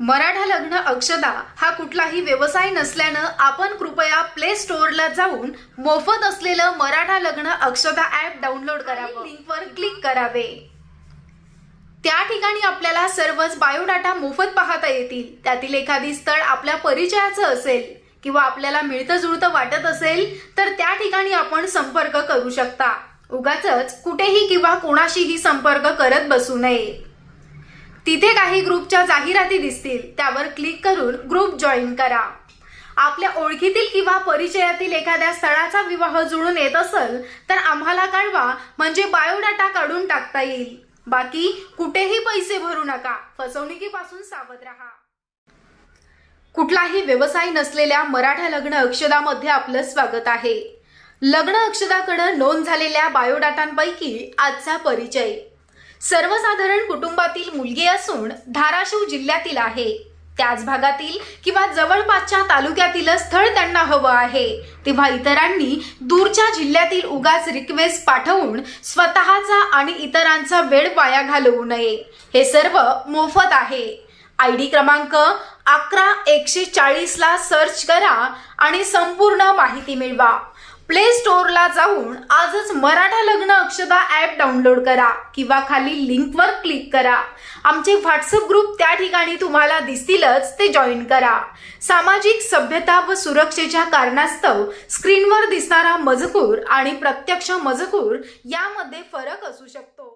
मराठा लग्न अक्षदा हा कुठलाही व्यवसाय नसल्यानं आपण कृपया प्ले स्टोअरला जाऊन मोफत असलेलं मराठा लग्न अक्षदा ऍप डाउनलोड करावं. लिंकवर क्लिक करावे. त्या ठिकाणी आपल्याला सर्वच बायोडाटा मोफत पाहता येतील. त्यातील एखादी स्थळ आपल्या परिचयाचं असेल किंवा आपल्याला मिळतं जुळतं वाटत असेल तर त्या ठिकाणी आपण संपर्क करू शकता. उगाच कुठेही किंवा कोणाशीही संपर्क करत बसू नये. तिथे काही ग्रुपच्या जाहिराती दिसतील त्यावर क्लिक करून ग्रुप जॉईन करा. आपल्या ओळखीतील किंवा परिचयातील एखाद्या स्थळाचा विवाह जुळून येत असेल तर आम्हाला कळवा म्हणजे बायोडाटा काढून टाकता येईल. बाकी कुठेही पैसे भरू नका. फसवणुकीपासून सावध राहा. कुठलाही व्यवसाय नसलेल्या मराठा लग्न अक्षदामध्ये आपलं स्वागत आहे. लग्न अक्षदाकडे नोंद झालेल्या बायोडाटांपैकी आजचा परिचय. सर्वसाधारण कुटुंबातील मुलगी असून धाराशिव जिल्ह्यातील आहे. त्याच भागातील किंवा जवळपासच्या तालुक्यातील स्थळ त्यांना हवं आहे. तेव्हा इतरांनी दूरच्या जिल्ह्यातील उगाच रिक्वेस्ट पाठवून स्वतःचा आणि इतरांचा वेळ वाया घालवू नये. हे सर्व मोफत आहे. आय डी क्रमांक अकरा एकशे चाळीसला सर्च करा आणि संपूर्ण माहिती मिळवा. प्ले स्टोअरला जाऊन आजच मराठा लग्न अक्षदा ॲप डाउनलोड करा किंवा खाली लिंकवर क्लिक करा. आमचे व्हॉट्सअप ग्रुप त्या ठिकाणी तुम्हाला दिसतीलच ते जॉईन करा. सामाजिक सभ्यता व सुरक्षेच्या कारणास्तव स्क्रीनवर दिसणारा मजकूर आणि प्रत्यक्ष मजकूर यामध्ये फरक असू शकतो.